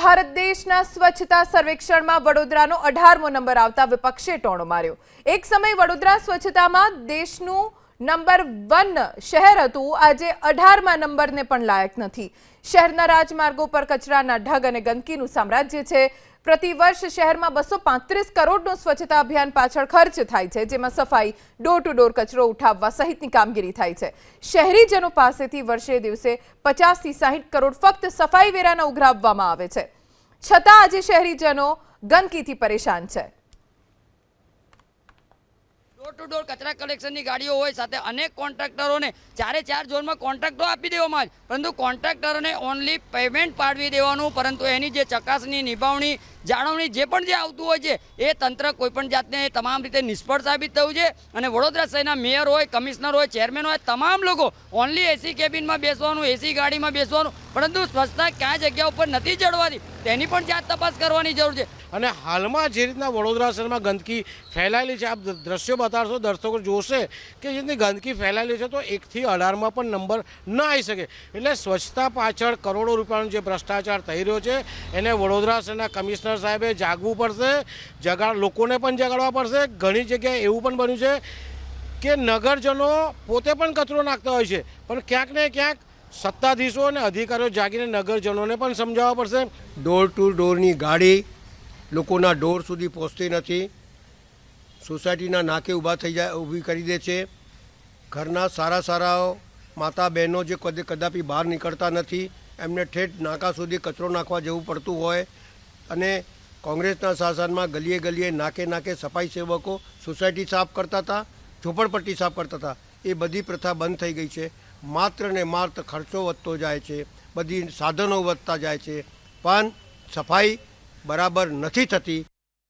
ભારત દેશના સ્વચ્છતા સર્વેક્ષણમાં વડોદરાનો અઢારમો નંબર આવતા વિપક્ષે ટોણો માર્યો. એક સમય વડોદરા સ્વચ્છતામાં દેશનું નંબર વન શહેર હતું. આજે અઢારમાં નંબરને પણ લાયક નથી. શહેરના રાજમાર્ગો પર કચરાના ઢગ અને ગંદકીનું સામ્રાજ્ય છે. પ્રતિવર્ષ શહેરમાં બસો પાંત્રીસ કરોડનું સ્વચ્છતા અભિયાન પાછળ ખર્ચ થાય છે, જેમાં સફાઈ, ડોર ટુ ડોર કચરો ઉઠાવવા સહિતની કામગીરી થાય છે. શહેરીજનો પાસેથી વર્ષે દિવસે પચાસથી સાહીઠ કરોડ ફક્ત સફાઈ વેરાના ઉઘરાવવામાં આવે છે. છતાં આજે શહેરીજનો ગંદકીથી પરેશાન છે. ટુ ડોર કચરા કલેક્શનની ગાડીઓ હોય સાથે અનેક કોન્ટ્રાક્ટરોને ચારે ચાર ઝોનમાં કોન્ટ્રાક્ટો આપી દેવામાં આવે. પરંતુ કોન્ટ્રાક્ટરોને ઓનલી પેમેન્ટ પાડવી દેવાનું, પરંતુ એની જે ચકાસણી, નિભાવણી, જાળવણી જે પણ જે આવતું હોય છે, એ તંત્ર કોઈપણ જાતને તમામ રીતે નિષ્ફળ સાબિત થયું છે. અને વડોદરા શહેરના મેયર હોય, કમિશનર હોય, ચેરમેન હોય, તમામ લોકો ઓનલી એસી કેબિનમાં બેસવાનું એસી ગાડીમાં બેસવાનું પરંતુ સ્વચ્છતા ક્યાં જગ્યા ઉપર નથી જળવાતી? તેની પણ જાત તપાસ કરવાની જરૂર છે. અને હાલમાં જે રીતના વડોદરા શહેરમાં ગંદકી ફેલાયેલી છે, આપ દ્રશ્યો બતાડશો દર્શકો જોશે કે જે રીતની ગંદકી ફેલાયેલી છે, તો એકથી અઢારમાં પણ નંબર ન આવી શકે. એટલે સ્વચ્છતા પાછળ કરોડો રૂપિયાનો જે ભ્રષ્ટાચાર થઈ રહ્યો છે, એને વડોદરા શહેરના કમિશનર સાહેબે જાગવું પડશે જગા લોકોને પણ જગાડવા પડશે. ઘણી જગ્યાએ એવું પણ બન્યું છે કે નગરજનો પોતે પણ કચરો નાખતા હોય છે. પણ ક્યાંક ને ક્યાંક સત્તાધીશો અને અધિકારીઓ જાગીને નગરજનોને પણ સમજાવવા પડશે. ડોર ટુ ડોરની ગાડી લોકોના ડોર સુધી પહોંચતી નથી. સોસાયટીના નાકે ઊભા થઈ જાય, ઊભી કરી દે છે. ઘરના સારા સારા માતા બહેનો જે કદે કદાપી બહાર નીકળતા નથી, એમને ઠેઠ નાકા સુધી કચરો નાખવા જવું પડતું હોય અને કોંગ્રેસના શાસનમાં ગલીએ ગલીએ નાકે નાકે સફાઈ સેવકો સોસાયટી સાફ કરતા હતા, ઝોપડપટ્ટી સાફ કરતા હતા. એ બધી પ્રથા બંધ થઈ ગઈ છે. માત્ર ને માત્ર ખર્ચો વધતો જાય છે, બધી સાધનો વધતા જાય છે, પણ સફાઈ બરાબર નથી થતી.